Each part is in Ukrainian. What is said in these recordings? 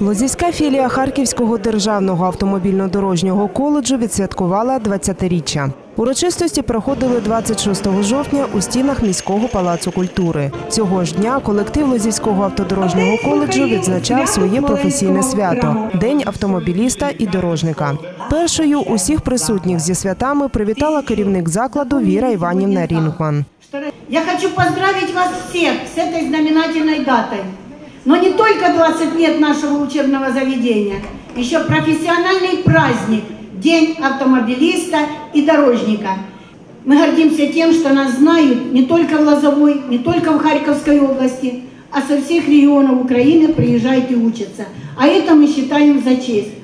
Лозівська філія Харківського державного автомобільно-дорожнього коледжу відсвяткувала 20-річчя. Урочистості проходили 26 жовтня у стінах міського палацу культури. Цього ж дня колектив Лозівського автодорожнього коледжу відзначав своє професійне свято День автомобіліста і дорожника. Першою усіх присутніх зі святами привітала керівник закладу Віра Іванівна Рінгман. Я хочу поздравить вас всех с этой знаменательной датой. Но не только 20 лет нашего учебного заведения, еще профессиональный праздник – День автомобилиста и дорожника. Мы гордимся тем, что нас знают не только в Лозовой, не только в Харьковской области, а со всех регионов Украины приезжают и учатся. А это мы считаем за честь.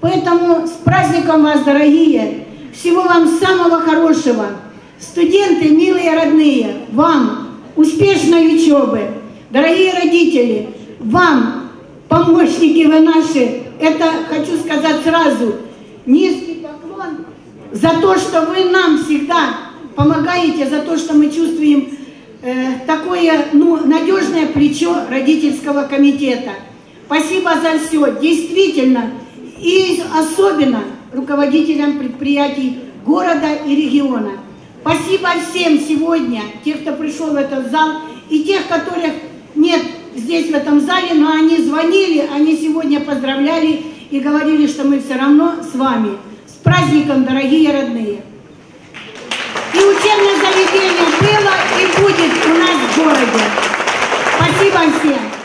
Поэтому с праздником вас, дорогие! Всего вам самого хорошего! Студенты, милые родные, вам успешной учебы! Дорогие родители, вам, помощники вы наши, это хочу сказать сразу, низкий поклон за то, что вы нам всегда помогаете, за то, что мы чувствуем э, такое ну, надежное плечо родительского комитета. Спасибо за все. Действительно, и особенно руководителям предприятий города и региона. Спасибо всем сегодня, тех, кто пришел в этот зал, и тех, которых нет здесь, в этом зале, но они звонили, они сегодня поздравляли и говорили, что мы все равно с вами. С праздником, дорогие родные! И учебное заведение было и будет у нас в городе. Спасибо всем!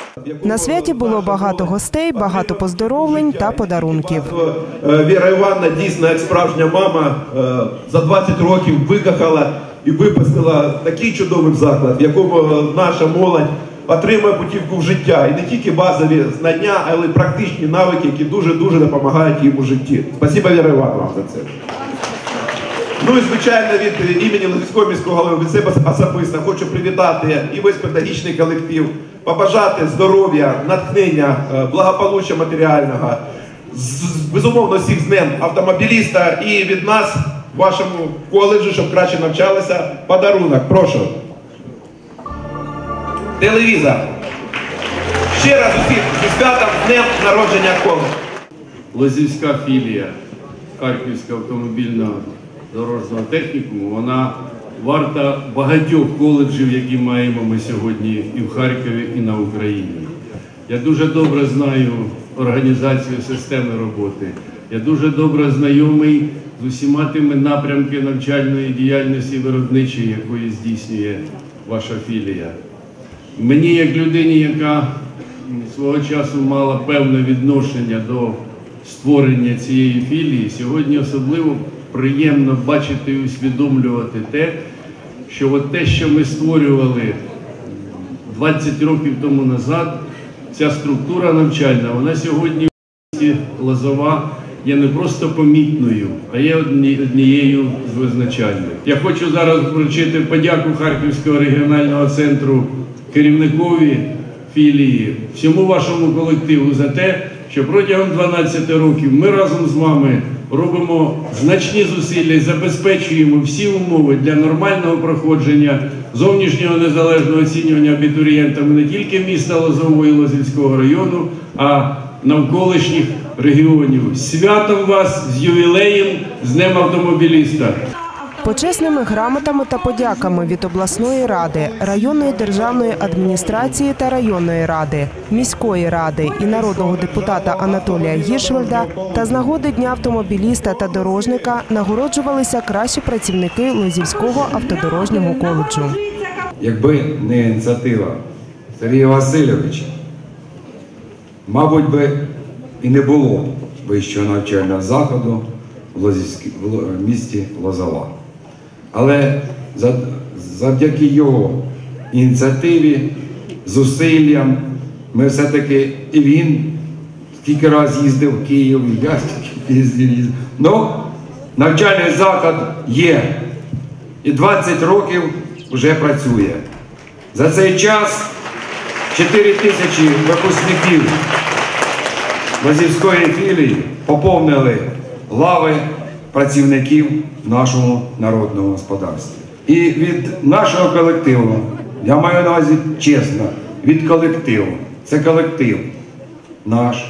На святі було багато гостей, багато поздоровлень та подарунків. Е, Віра Івановна дійсно, як справжня мама, е, за 20 років викохала і випустила такий чудовий заклад, в якому е, наша молодь отримує путівку в життя. І не тільки базові знання, але й практичні навики, які дуже-дуже допомагають їм у житті. Спасибо, Віра Івановна, за це. Ну і звичайно від імені Лозівського міського голови від себе особисто хочу привітати і весь педагогічний колектив, побажати здоров'я, натхнення, е, благополуччя матеріального, безумовно всіх з днем автомобіліста і від нас, вашому коледжу, щоб краще навчалися, подарунок. Прошу. Телевізор. Ще раз усіх зі святом днем народження коледжу. Лозівська філія Харківського автомобільного дорожнього технікуму, вона варта багатьох коледжів, які маємо ми сьогодні і в Харкові, і на Україні. Я дуже добре знаю організацію системи роботи. Я дуже добре знайомий з усіма тими напрямки навчальної діяльності виробничої, якої здійснює ваша філія. Мені, як людині, яка свого часу мала певне відношення до створення цієї філії, сьогодні особливо приємно бачити і усвідомлювати те, що от те, що ми створювали 20 років тому назад, ця структура навчальна, вона сьогодні в місті Лозова є не просто помітною, а є одні- однією з визначальних. Я хочу зараз вручити подяку Харківського регіонального центру керівникові філії, всьому вашому колективу за те, що протягом 12 років ми разом з вами робимо значні зусилля і забезпечуємо всі умови для нормального проходження зовнішнього незалежного оцінювання абітурієнтами не тільки міста Лозового і Лозівського району, а навколишніх регіонів. Святом вас з ювілеєм, з Днем автомобіліста! Почесними грамотами та подяками від обласної ради, районної державної адміністрації та районної ради, міської ради і народного депутата Анатолія Гіршвельда та з нагоди дня автомобіліста та дорожника нагороджувалися кращі працівники Лозівського автодорожнього коледжу. Якби не ініціатива Сергія Васильовича, мабуть би і не було вищого навчального заходу в, місті Лозова. Але завдяки його ініціативі, зусиллям, ми все-таки і він скільки раз їздив в Київ, і я скільки їздив. їздив. Ну, навчальний заклад є. І 20 років вже працює. За цей час 4 тисячі випускників Лазівської філії поповнили лави працівників нашого народного господарства. І від нашого колективу, я маю на увазі чесно, від колективу, це колектив наш,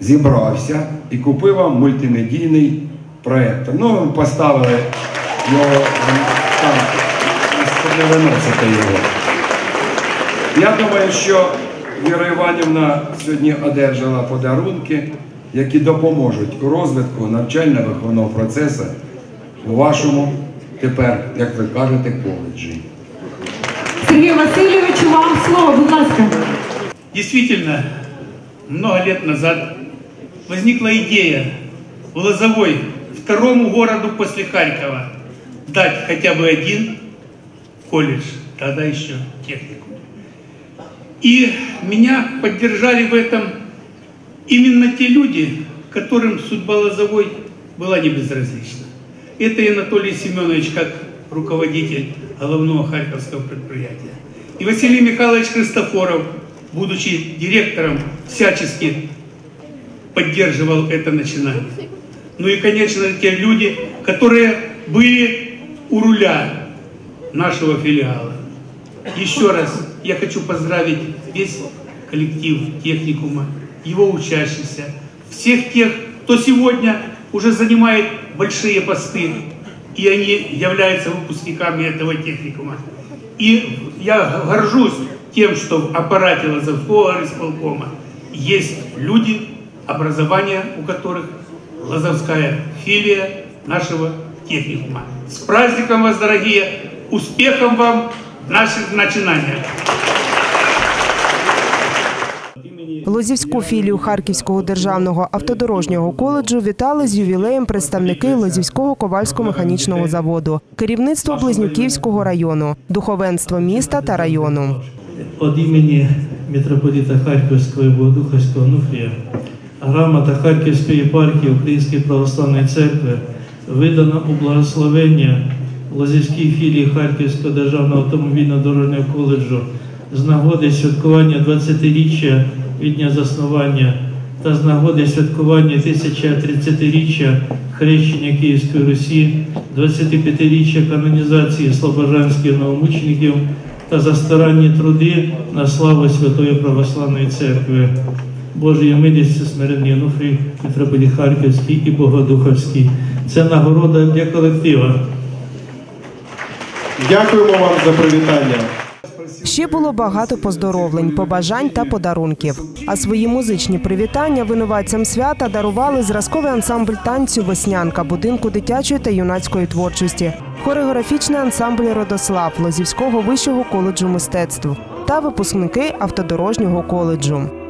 зібрався і купив вам мультимедійний проєктор. Ну, поставили його там, не виносите його. Я думаю, що Віра Іванівна сьогодні одержала подарунки, які допоможуть у розвитку навчально-виховного процесу у вашому тепер, як ви кажете, коледжі. Сергій Васильович, вам слово, будь ласка. Действительно, много лет назад возникла идея в Лозовой, второму городу после Харькова, дать хотя бы один колледж, тогда еще технику. И меня поддержали в этом именно те люди, которым судьба Лозовой была не безразлична. Это и Анатолий Семенович как руководитель головного харьковского предприятия. И Василий Михайлович Христофоров, будучи директором, всячески поддерживал это начинание. Ну и, конечно, те люди, которые были у руля нашего филиала. Еще раз я хочу поздравить весь коллектив техникума, его учащихся, всех тех, кто сегодня уже занимает большие посты, и они являются выпускниками этого техникума. И я горжусь тем, что в аппарате Лазовского исполкома есть люди, образование у которых Лазовская филия нашего техникума. С праздником вас, дорогие! Успехом вам в наших начинаниях! Лозівську філію Харківського державного автодорожнього коледжу вітали з ювілеєм представники Лозівського ковальсько-механічного заводу, керівництво Близнюківського району, духовенство міста та району. От імені митрополита Харківського і Богодуховського Нуфрія грамота Харківської єпархії Української православної церкви видана у благословення Лозівській філії Харківського державного автомобільно-дорожнього коледжу з нагоди святкування 20-річчя від дня заснування та з нагоди святкування 1030-річчя хрещення Київської Русі, 25-річчя канонізації слобожанських новомучеників та за старанні труди на славу Святої Православної Церкви. Божої милості смиренні Онуфрій, митрополит Харківський і Богодуховський. Це нагорода для колектива. Дякуємо вам за привітання. Ще було багато поздоровлень, побажань та подарунків. А свої музичні привітання винуватцям свята дарували зразковий ансамбль танцю Веснянка будинку дитячої та юнацької творчості, хореографічний ансамбль Родослав Лозівського вищого коледжу мистецтв та випускники автодорожнього коледжу.